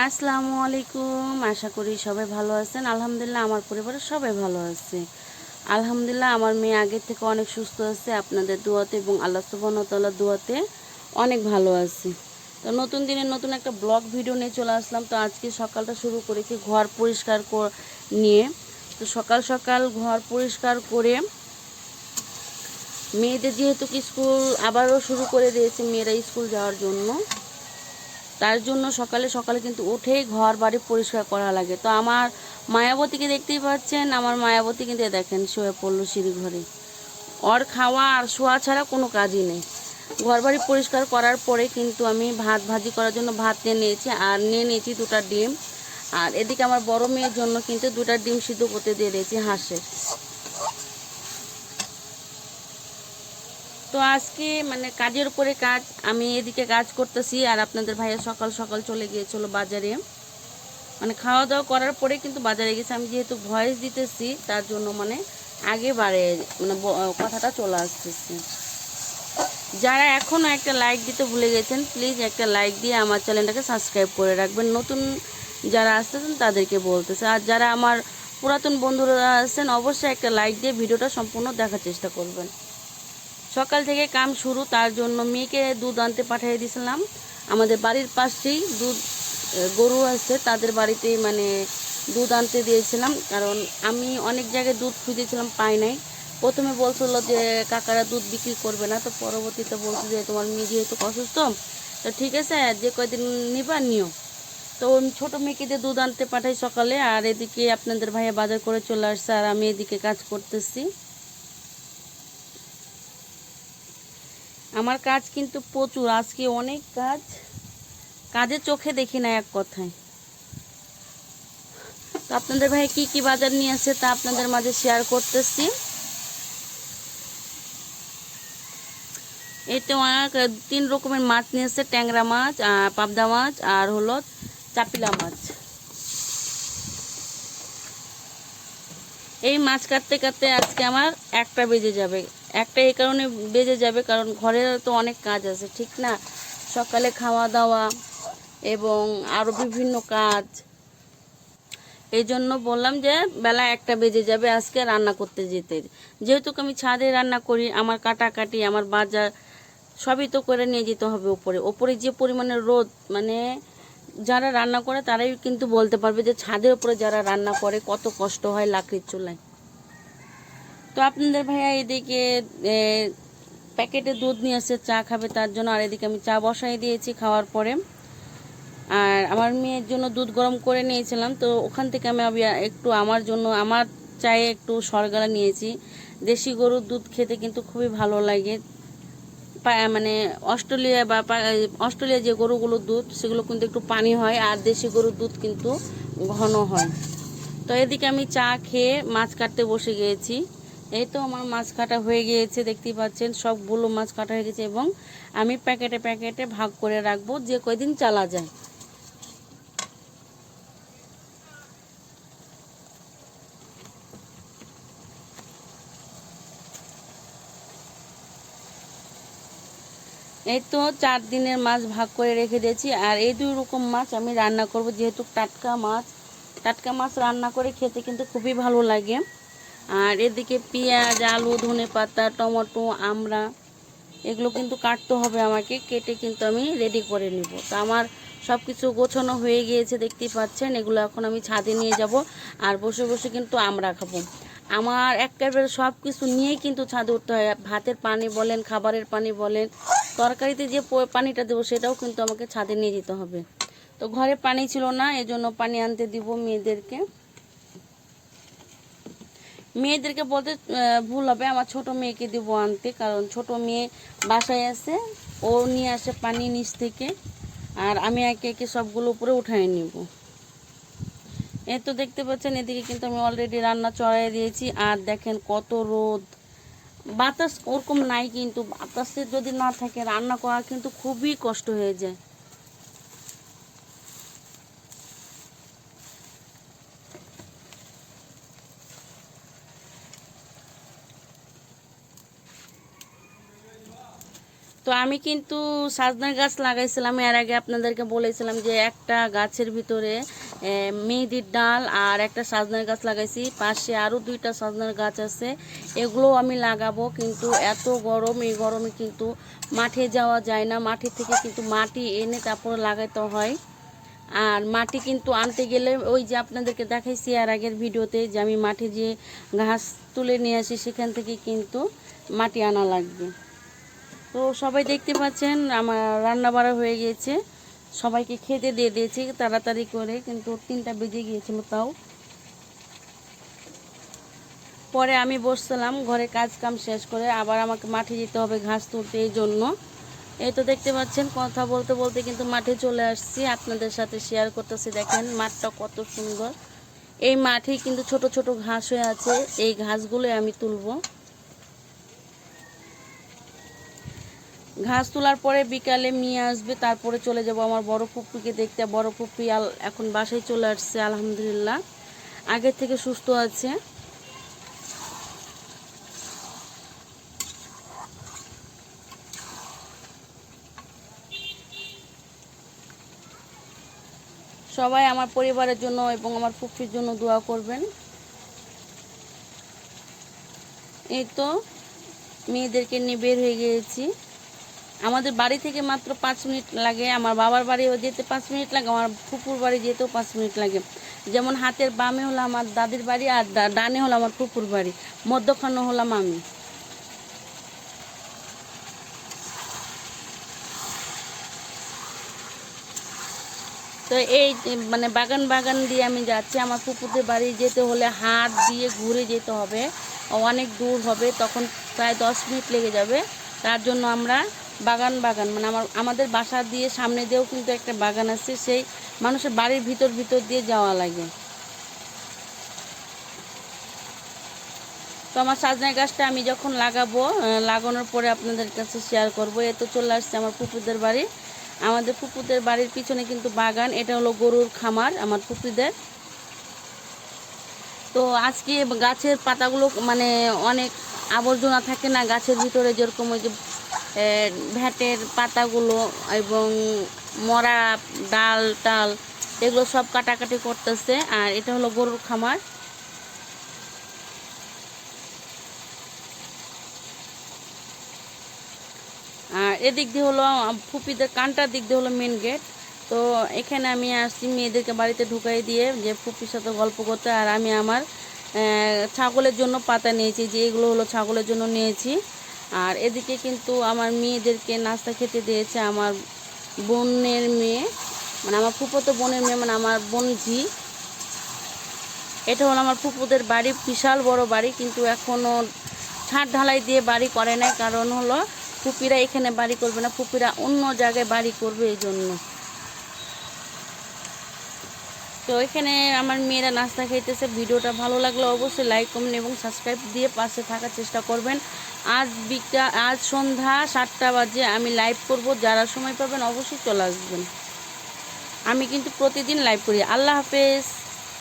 আসসালামু আলাইকুম। আশা করি সবাই ভালো আছেন। আলহামদুলিল্লাহ আমার পরিবারের সবাই ভালো আছে। আলহামদুলিল্লাহ আমার মেয়ে আগের থেকে অনেক সুস্থ আছে। আপনাদের দোয়াতে এবং আল্লাহ সুবর্ণতলার দোয়াতে অনেক ভালো আছে। তো নতুন দিনের নতুন একটা ব্লগ ভিডিও নিয়ে চলে আসলাম। তো আজকে সকালটা শুরু করেছি ঘর পরিষ্কার কর- নিয়ে। তো সকাল সকাল ঘর পরিষ্কার করে মেয়েদের যেহেতু স্কুল আবারও শুরু করে দিয়েছে মেয়েরা স্কুল যাওয়ার জন্য। তার জন্য সকালে সকালে কিন্তু উঠেই ঘর বাড়ি পরিষ্কার করা লাগে। তো আমার মায়াবতীকে দেখতেই পাচ্ছেন, আমার মায়াবতী কিন্তু দেখেন শুয়ে পড়ল সিঁড়ি ঘরে। ওর খাওয়া আর শোয়া ছাড়া কোনো কাজই নেই। ঘর বাড়ি পরিষ্কার করার পরে কিন্তু আমি ভাত ভাজি করার জন্য ভাত নিয়ে নিয়েছি আর নিয়ে নিয়েছি দুটা ডিম। আর এদিকে আমার বড় মেয়ের জন্য কিন্তু দুটা ডিম সিদ্ধ করতে দিয়ে দিয়েছি হাঁসের তো আজকে মানে কাজের উপরে কাজ, আমি এদিকে কাজ করতেছি আর আপনাদের ভাইয়া সকাল সকাল চলে গিয়েছিল বাজারে। মানে খাওয়া দাওয়া করার পরে কিন্তু বাজারে গেছে। আমি যেহেতু ভয়েস দিতেছি, তার জন্য মানে আগে বাড়ে মানে কথাটা চলে আসতেছে। যারা এখনও একটা লাইক দিতে ভুলে গেছেন প্লিজ একটা লাইক দিয়ে আমার চ্যানেলটাকে সাবস্ক্রাইব করে রাখবেন। নতুন যারা আসতেছেন, তাদেরকে বলতেছে। আর যারা আমার পুরাতন বন্ধুরা আছেন, অবশ্যই একটা লাইক দিয়ে ভিডিওটা সম্পূর্ণ দেখার চেষ্টা করবেন। সকাল থেকে কাম শুরু, তার জন্য মেয়েকে দুধ আনতে পাঠিয়ে দিয়েছিলাম। আমাদের বাড়ির পাশেই দুধ গরু আছে, তাদের বাড়িতেই মানে দুধ আনতে দিয়েছিলাম, কারণ আমি অনেক জায়গায় দুধ খুঁজেছিলাম, পাই নাই। প্রথমে বলছিল যে, কাকারা দুধ বিক্রি করবে না। তো পরবর্তীতে বলছে যে, তোমার মেয়ে যেহেতু অসুস্থ, তো ঠিক আছে, যে কয়দিন নিবা, নিও। তো ছোটো মেয়েকে দিয়ে দুধ আনতে পাঠাই সকালে, আর এদিকে আপনাদের ভাইয়া বাজার করে চলে আসছে, আর আমি এদিকে কাজ করতেছি। আমার কাজ কিন্তু প্রচুর, আজকে অনেক কাজ। কাজে চোখে দেখি না এক কথায়। তো আপনাদের ভাই কি কি বাজার নিয়ে আসছে তা আপনাদের মাঝে শেয়ার করতেছি। এতে অনেক, তিন রকমের মাছ নিয়ে এসছে ট্যাংরা মাছ আর পাবদা মাছ, আর হলো চাপিলা মাছ। এই মাছ কাটতে কাটতে আজকে আমার একটা বেজে যাবে। একটা এই কারণে বেজে যাবে, কারণ ঘরে তো অনেক কাজ আছে, ঠিক না? সকালে খাওয়া দাওয়া এবং আরও বিভিন্ন কাজ। এই জন্য বললাম যে বেলা একটা বেজে যাবে আজকে রান্না করতে যেতে। যেহেতু আমি ছাদে রান্না করি, আমার কাটাকাটি, আমার বাজার, সবই তো করে নিয়ে যেতে হবে ওপরে। ওপরে যে পরিমাণে রোদ মানে যারা রান্না করে তারাই কিন্তু বলতে পারবে যে ছাদের উপরে যারা রান্না করে, কত কষ্ট হয় লাকড়ির চুলায়। তো আপনাদের ভাইয়া এদিকে প্যাকেটে দুধ নিয়ে আসছে চা খাবে তার জন্য, আর এদিকে আমি চা বসাই দিয়েছি খাওয়ার পরে। আর আমার মেয়ের জন্য দুধ গরম করে নিয়েছিলাম, তো ওখান থেকে আমি একটু আমার জন্য, আমার চায়ে একটু সরগলা নিয়েছি। দেশি গরুর দুধ খেতে কিন্তু খুবই ভালো লাগে। মানে অস্ট্রেলিয়া বা অস্ট্রেলিয়া যে গরুগুলোর দুধ, সেগুলো কিন্তু একটু পানি হয়, আর দেশি গরুর দুধ কিন্তু ঘন হয়। তো এদিকে আমি চা খেয়ে মাছ কাটতে বসে গিয়েছি। এই তো আমার মাছ কাটা হয়ে গিয়েছে, দেখতেই পাচ্ছেন, সবগুলো মাছ কাটা হয়ে গেছে এবং আমি প্যাকেটে প্যাকেটে ভাগ করে রাখব, যে কয়দিন চালা যায়। এই তো চার দিনের মাছ ভাগ করে রেখে দিয়েছি, আর এই দুই রকম মাছ আমি রান্না করব, যেহেতু টাটকা মাছ টাটকা মাছ রান্না করে খেতে কিন্তু খুবই ভালো লাগে। আর এদিকে পেঁয়াজ, আলু, ধনে পাতা, টমেটো, আমড়া, এগুলো কিন্তু কাটতে হবে আমাকে। কেটে কিন্তু আমি রেডি করে নিব। তো আমার সব কিছু গোছানো হয়ে গিয়েছে, দেখতেই পাচ্ছেন। এগুলো এখন আমি ছাদে নিয়ে যাব আর বসে বসে কিন্তু আমরা খাব। আমার একেবারে সব কিছু নিয়েই কিন্তু ছাদে উঠতে হয়। ভাতের পানি বলেন, খাবারের পানি বলেন, তরকারিতে যে পানিটা দেবো সেটাও কিন্তু আমাকে ছাদে নিয়ে যেতে হবে। তো ঘরে পানি ছিল না, এজন্য পানি আনতে দিব মেয়েদেরকে। মেয়েদেরকে বলতে ভুল হবে, আমার ছোট মেয়েকে দিব আনতে, কারণ ছোট মেয়ে বাসায় আছে, ও নিয়ে আসে পানি নিচ থেকে, আর আমি একে একে সবগুলো উপরে উঠাই নিব। এই তো দেখতে পাচ্ছেন, এদিকে কিন্তু আমি অলরেডি রান্না চড়াই দিয়েছি, আর দেখেন কত রোদ। বাতাস ওরকম নাই কিন্তু বাতাসের যদি না থাকে, রান্না করা কিন্তু খুবই কষ্ট হয়ে যায়। তো আমি কিন্তু সাজনা গাছ লাগাইছিলাম। এর আগে আপনাদেরকে বলেছিলাম যে একটা গাছের ভিতরে মেহেদির ডাল আর একটা সাজনার গাছ লাগাইছি। পাশে আরও দুইটা সাজনার গাছ আছে। এগুলো আমি লাগাবো, কিন্তু এত গরম, এই গরমে কিন্তু মাঠে যাওয়া যায় না। মাঠে থেকে কিন্তু মাটি এনে তারপর লাগাইতে হয়। আর মাটি কিন্তু আনতে গেলে ওই যে আপনাদেরকে দেখাইছি আর আগের ভিডিওতে যে আমি মাঠে যে ঘাস তুলে নিয়ে আসি, সেখান থেকে কিন্তু মাটি আনা লাগবে। তো সবাই দেখতে পাচ্ছেন, আমার রান্না বাড়া হয়ে গিয়েছে। সবাইকে খেতে দিয়ে দিয়েছি তাড়াতাড়ি করে, কিন্তু তিনটা বেজে গিয়েছিল তাও। পরে আমি বসছিলাম, ঘরে কাজ কাম শেষ করে আবার আমাকে মাঠে যেতে হবে ঘাস তুলতে, এই জন্য। এই তো দেখতে পাচ্ছেন, কথা বলতে বলতে কিন্তু মাঠে চলে আসছি, আপনাদের সাথে শেয়ার করতেছি। দেখেন, মাঠটা কত সুন্দর। এই মাঠে কিন্তু ছোট ছোট ঘাস হয়ে আছে, এই ঘাসগুলো আমি তুলবো। ঘাস তোলার পরে বিকালে মেয়ে আসবে, তারপরে চলে যাব আমার বড় পুপ্পিকে দেখতে। বড় পুপ্পি আল এখন বাসায় চলে আসছে, আলহামদুলিল্লাহ। আগের থেকে সুস্থ আছে। সবাই আমার পরিবারের জন্য এবং আমার পুপ্পির জন্য দোয়া করবেন। এই তো, মেয়েদেরকে নিয়ে বের হয়ে গিয়েছি। আমাদের বাড়ি থেকে মাত্র পাঁচ মিনিট লাগে, আমার বাবার বাড়িও যেতে পাঁচ মিনিট লাগে, আমার ফুপুর বাড়ি যেতেও পাঁচ মিনিট লাগে। যেমন হাতের বামে হলো আমার দাদির বাড়ি আর ডানে হলো আমার ফুপুর বাড়ি, মধ্যখানে হলাম আমি। তো এই মানে বাগান বাগান দিয়ে আমি যাচ্ছি, আমার পুকুরদের বাড়ি যেতে হলে হাত দিয়ে ঘুরে যেতে হবে, অনেক দূর হবে, তখন প্রায় দশ মিনিট লেগে যাবে, তার জন্য আমরা বাগান বাগান। মানে আমার, আমাদের বাসা দিয়ে সামনে দিয়েও কিন্তু একটা বাগান আছে, সেই মানুষের বাড়ির ভিতর ভিতর দিয়ে যাওয়া লাগে। তো আমার সাজনা গাছটা আমি যখন লাগাবো লাগানোর পরে আপনাদের কাছে শেয়ার করব। এ তো চলে আসছে আমার পুকুরদের বাড়ি। আমাদের পুকুরদের বাড়ির পিছনে কিন্তু বাগান, এটা হলো গরুর খামার আমার পুকুরদের তো আজকে গাছের পাতাগুলো মানে অনেক আবর্জনা থাকে না, গাছের ভিতরে যেরকম ওই যে ভ্যাটের পাতাগুলো এবং মরা ডাল, টাল, এগুলো সব কাটাকাটি করতেছে। আর এটা হলো গরুর খামার। আর এদিক দিয়ে হলো, ফুপিদের কানটার দিক দিয়ে হলো মেন গেট তো এখানে আমি আসছি মেয়েদেরকে বাড়িতে ঢুকাই দিয়ে যে ফুপির সাথে গল্প করতে। আর আমি আমার ছাগলের জন্য পাতা নিয়েছি, যে এগুলো হলো ছাগলের জন্য নিয়েছি। আর এদিকে কিন্তু আমার মেয়েদেরকে নাস্তা খেতে দিয়েছে আমার বোনের মেয়ে মানে আমার ফুপোতো বোনের মেয়ে মানে আমার বোনঝি। এটা হলো আমার ফুপুদের বাড়ি, বিশাল বড় বাড়ি, কিন্তু এখনও ছাদ ঢালাই দিয়ে বাড়ি করে নাই। কারণ হলো ফুপিরা এখানে বাড়ি করবে না ফুপিরা অন্য জায়গায় বাড়ি করবে এই জন্য। তো এখানে আমার মেয়েরা নাস্তা খেতেছে ভিডিওটা ভালো লাগলে অবশ্যই লাইক কমেন্ট এবং সাবস্ক্রাইব দিয়ে পাশে থাকার চেষ্টা করবেন। আজ বিকা, আজ সন্ধ্যা সাতটা বাজে, আমি লাইভ করব। যারা সময় পাবেন অবশ্যই চলে আসবেন। আমি কিন্তু প্রতিদিন লাইভ করি। আল্লাহ হাফেজ।